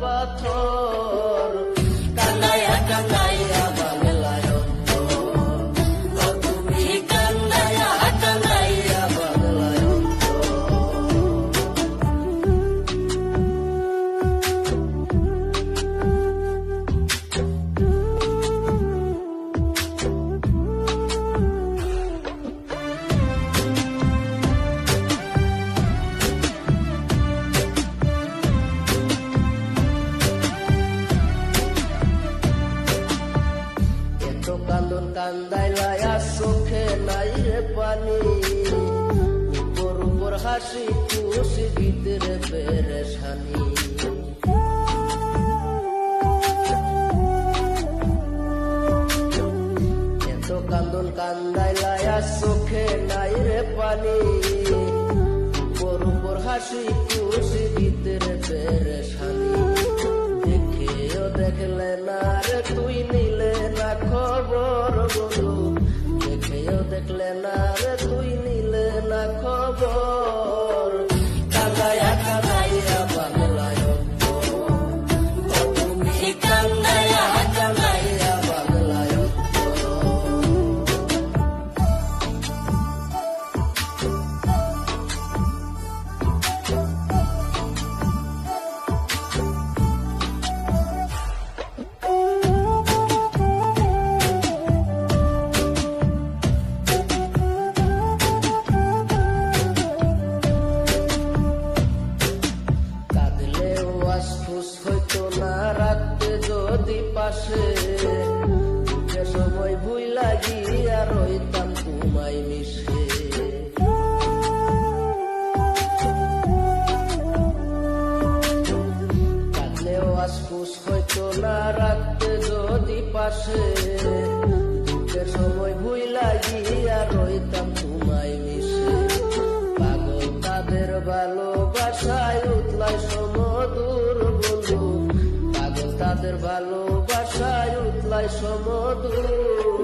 পথ কান্দাইলায়া চোখে নাই রে পানি। উপর উপর হাসি খুশি ভিতরে পেরেশানি। এত কান্দন কান্দাইলায়া চোখে নাই রে পানি। উপর উপর হাসি খুশি ভিতরে পেরেশানি। দেখেও দেখলে না রে তুই নিলে go. পাশে যে সময় ভুই লাগিয়া রইতাম তোমায় মিশে। কাঁদলেও আশফুস হইতো না রাখতে যদি পাশে। যে সময় ভুই লাগিয়া রইতাম তোমায় মিশে। পাগল তাদের ভালোবাসায় উতলায় সমদূর বন্ধু পাগল তাদের ভালোবাসায় উতলায় সমদূর।